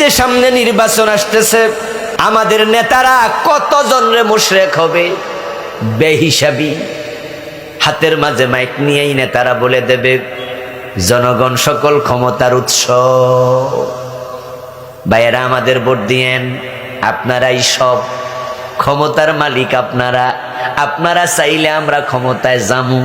যে সামনে নির্বাচন আসতেছে, আমাদের নেতারা কতজন রে মুশরেক হবে? বেহিসাবি। হাতের মাঝে মাইক নিয়েই নেতারা বলে দেবে, জনগণ সকল ক্ষমতার উৎস। ভাইয়েরা, আমাদের ভোট দিয়েন। আপনারাই সব ক্ষমতার মালিক আপনারা। আপনারা চাইলে আমরা ক্ষমতায় যামু।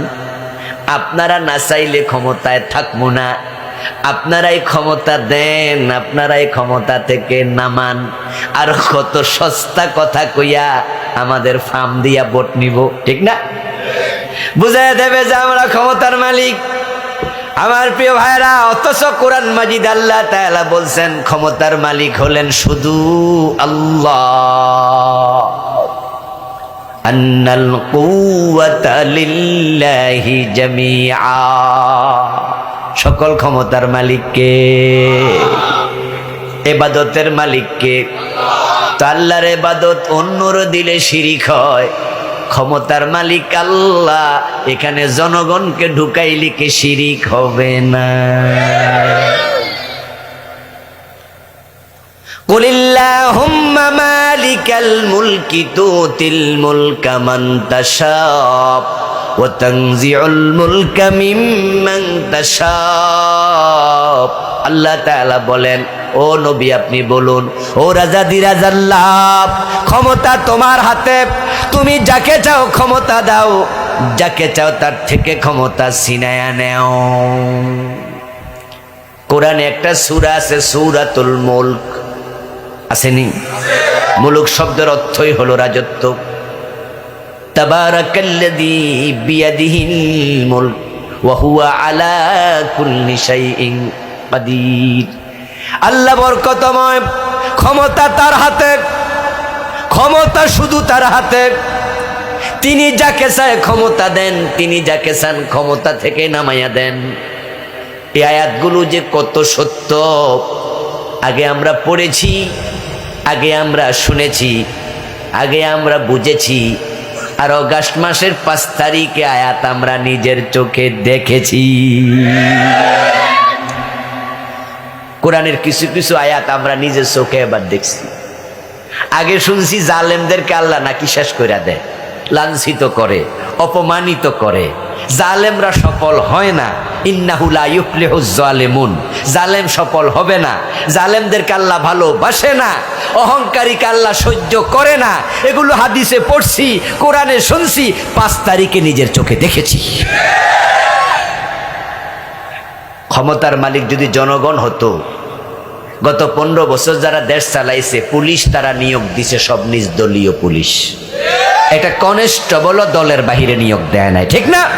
আপনারা না চাইলে ক্ষমতায় থাকব না। আপনারাই ক্ষমতা দেন, আপনারাই ক্ষমতা থেকে নামান। আর কত সস্তা কথা কইয়া আমাদের ফার্ম দিয়া ভোট নিব, ঠিক না? বুঝাই দেবে যে আমরা ক্ষমতার মালিক। আমার প্রিয় ভাইরা অথচ কোরআন মাজিদ আল্লাহ তাআলা বলছেন, ক্ষমতার মালিক হলেন শুধু আল্লাহ। আন্নাল জামিআ। সকল ক্ষমতার মালিককে এবাদতের মালিককে তো আল্লাহর এবাদত অন্যর দিলে শিরিক হয় ক্ষমতার মালিক আল্লাহ এখানে জনগণকে ঢুকাইলে কি শিরিক হবে না قل اللهم مالك الملك تؤتي الملك من تشاء ওয়াতানজিউল মুলকা মিম্মান তাশা। আল্লাহ তাআলা বলেন, ও নবী, আপনি বলুন, ও রাজা দিরাজাল্লাভ ক্ষমতা তোমার হাতে। তুমি যাকে চাও ক্ষমতা দাও, যাকে চাও তার থেকে ক্ষমতা সিনায়া নেও। কোরআনে একটা সুরা আছে, সুরাতুল মুলক। আসেনি? মুলুক শব্দের অর্থই হলো রাজত্ব। তাবারাকাল্লাযী বিয়াদিহিল মুলক, ওয়া হুয়া আলা কুল্লি শাইইন আল্লাহ বরকতময়, ক্ষমতা তার হাতে, ক্ষমতা শুধু তার হাতে। তিনি যাকে চায় ক্ষমতা দেন, তিনি যাকে চান ক্ষমতা থেকে নামাইয়া দেন। এই আয়াতগুলো যে কত সত্য, আগে আমরা পড়েছি, আগে আমরা শুনেছি, আগে আমরা বুঝেছি আর অগাস্ট মাসের পাঁচ তারিখে আয়াত আমরা নিজের চোখে দেখেছি। কোরআনের কিছু কিছু আয়াত আমরা নিজের চোখে এবার দেখছি। আগে শুনছি জালেমদেরকে আল্লাহ নাকি শেষ করে দেয়। লাঞ্ছিত করে, অপমানিত করে। জালেমরা সফল হয় না। ইন্নাহুলা ইউফলিহু জালেমুন জালেম সফল হবে না। জালেমদেরকে আল্লাহ ভালোবাসে না। অহংকারীকে আল্লাহ সহ্য করে না। এগুলো হাদিসে পড়ছি, কোরআনে শুনছি, পাঁচ তারিখে নিজের চোখে দেখেছি। ক্ষমতার মালিক যদি জনগণ হতো, গত পনেরো বছর যারা দেশ চালাইছে, পুলিশ তারা নিয়োগ দিছে, সব নিজ দলীয় পুলিশ। এটা কনস্টেবল দলের বাহিরে নিয়োগ দেয় নাই, ঠিক না?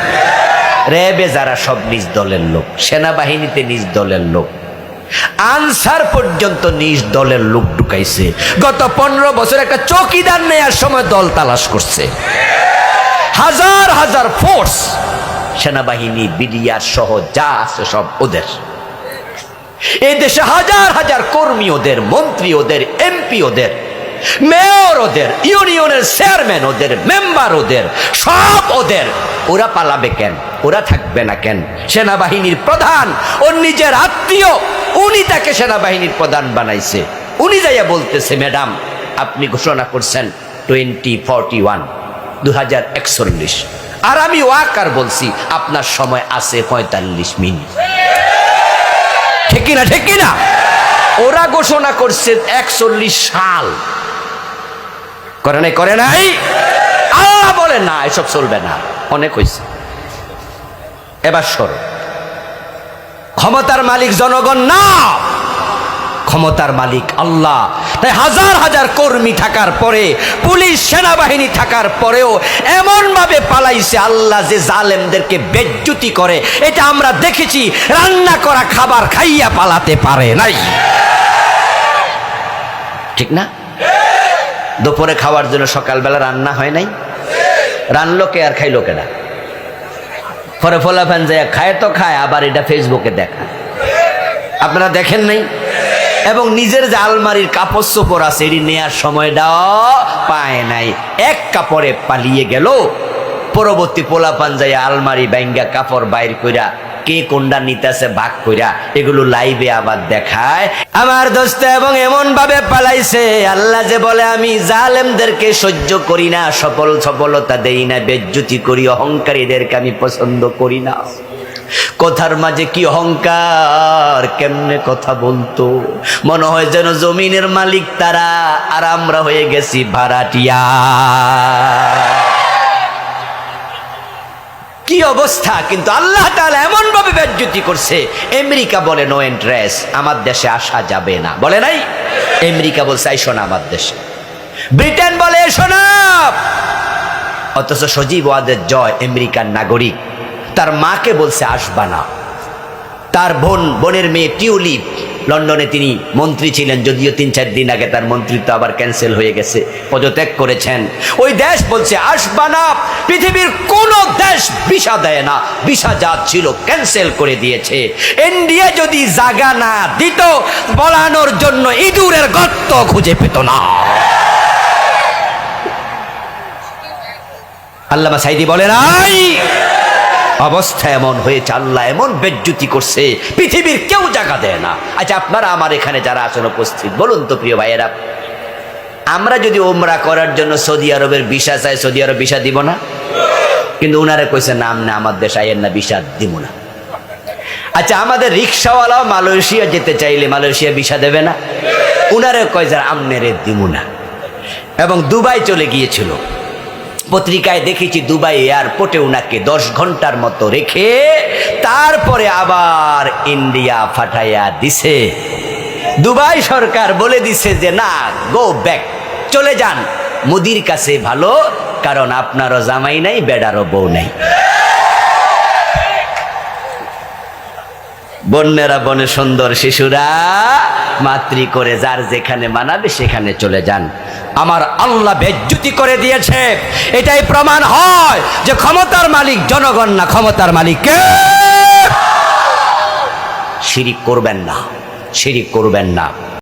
র্যাবে যারা সব নিজ দলের লোক। সেনাবাহিনীতে নিজ দলের লোক। আনসার পর্যন্ত নিজ দলের লোক ঢুকাইছে। গত পনেরো বছর একটা চৌকিদার নেয়ার সময় দল তালাশ করছে। হাজার হাজার ফোর্স, সেনাবাহিনী, বিডিআর সহ যা আছে সব ওদের। এই দেশে হাজার হাজার কর্মী ওদের, মন্ত্রী ওদের, এমপি ওদের। মেয়র ওদের, ইউনিয়নের চেয়ারম্যান ওদের, মেম্বার ওদের, সব ওদের। ওরা পালাবে কেন? ওরা থাকবে না কেন? সেনাবাহিনীর প্রধান, ওর নিজের আত্মীয়, উনি তাকে সেনাবাহিনীর প্রধান বানাইছে। উনি যাইয়া বলতেছে, ম্যাডাম, আপনি ঘোষণা করছেন টোয়েন্টি ফর্টি ওয়ান দু হাজার একচল্লিশ। আর আমি ওয়াকার বলছি, আপনার সময় আছে পঁয়তাল্লিশ মিনিট। ঠিক না ঠিক না ওরা ঘোষণা করছে একচল্লিশ সাল। করে নাই করে নাই, আল্লাহ বলে, না, এসব চলবে না। অনেক হয়েছে এবার সর। ক্ষমতার মালিক জনগণ না, ক্ষমতার মালিক আল্লাহ। তাই হাজার হাজার কর্মী থাকার পরে, পুলিশ, সেনাবাহিনী থাকার পরেও এমন ভাবে পালাইছে আল্লাহ যে জালেমদেরকে বেজ্জুতি করে। এটা আমরা দেখেছি, রান্না করা খাবার খাইয়া পালাতে পারে নাই। ঠিক না? দুপুরে খাওয়ার জন্য সকালবেলা রান্না হয় নাই। রানলো কে আর খাইলো কেনা পরে ফোলা ফ্যান যায় খায় তো খায়, আবার এটা ফেসবুকে দেখা। আপনারা দেখেন নাই? এবং নিজের যে আলমারির কাপড় চোপড় আছে, এটি নেয়ার সময়টাও পায় নাই। এক কাপড়ে পালিয়ে গেল। পরবর্তী পোলা পাঞ্জায় আলমারি ব্যাঙ্গা কাপড় বাইর কইরা কে কোনটা নিতেছে ভাগ কইরা এগুলো লাইভে আবার দেখায়। আমার দোস্ত এবং এমন ভাবে পালাইছে, আল্লাহ যে বলে, আমি জালেমদেরকে সহ্য করি না, সফল সফলতা দেই না, বেজ্জুতি করি, অহংকারীদেরকে আমি পছন্দ করি না। কথার মাঝে কি অহংকার, কেমনে কথা বলতো? মনে হয় যেন জমিনের মালিক তারা, আর আমরা হয়ে গেছি ভাড়াটিয়া। কি অবস্থা? কিন্তু আল্লাহ তাহলে এমন ভাবে বেজ্জতি করছে, আমেরিকা বলে নো এন্ট্রেস আমার দেশে আসা যাবে না। বলে নাই? আমেরিকা বলছে আইসো না আমার দেশে। ব্রিটেন বলে এসো না অথচ সজীব ওয়াদের জয় আমেরিকার নাগরিক, তার মাকে বলছে, আসবা না। তার বোন, বোনের মেয়ে টিউলিপ। লন্ডনে তিনি মন্ত্রী ছিলেন, যদিও তিন চার দিন আগে তার মন্ত্রিত্ব আবার ক্যান্সেল হয়ে গেছে, পদত্যাগ করেছেন। ওই দেশ বলছে, আসবা না, পৃথিবীর কোন দেশ ভিসা দেয় না, ভিসা যা ছিল ক্যান্সেল করে দিয়েছে। ইন্ডিয়া যদি জাগা না দিত, বলানোর জন্য ইঁদুরের গর্ত খুঁজে পেত না। আল্লামা সাইদি বলে নাই অবস্থা এমন হয়েছে, আল্লাহ এমন বেজ্জুতি করছে, পৃথিবীর কেউ জায়গা দেয় না। আচ্ছা আপনারা আমার এখানে যারা আছেন, উপস্থিত, বলুন তো প্রিয় ভাইয়েরা, আমরা যদি ওমরা করার জন্য সৌদি আরবের ভিসা চাই, সৌদি আরব ভিসা দিব না? কিন্তু উনারা কইছে নাম না, আমার দেশ আইয়ের না, ভিসা দিব না। আচ্ছা আমাদের রিক্সাওয়ালাও মালয়েশিয়া যেতে চাইলে মালয়েশিয়া ভিসা দেবে না? উনারে কয় আমনেরে দিব না। এবং দুবাই চলে গিয়েছিল। পত্রিকায় দেখেছি দুবাই এয়ারপোর্টে উনাকে দশ ঘণ্টার মতো রেখে তারপরে আবার ইন্ডিয়া ফাটাইয়া দিছে। দুবাই সরকার বলে দিছে যে, না গো ব্যাক চলে যান। মুদির কাছে ভালো, কারণ আপনারও জামাই নাই, বেডারও বউ নাই। বন্যেরা বনে সুন্দর শিশুরা মাতৃ করে, যার যেখানে মানাবে সেখানে চলে যান। আমার আল্লাহ বেজ্জুতি করে দিয়েছে। এটাই প্রমাণ হয় যে ক্ষমতার মালিক জনগণ না, ক্ষমতার মালিক শিরিক করবেন না, শিরিক করবেন না।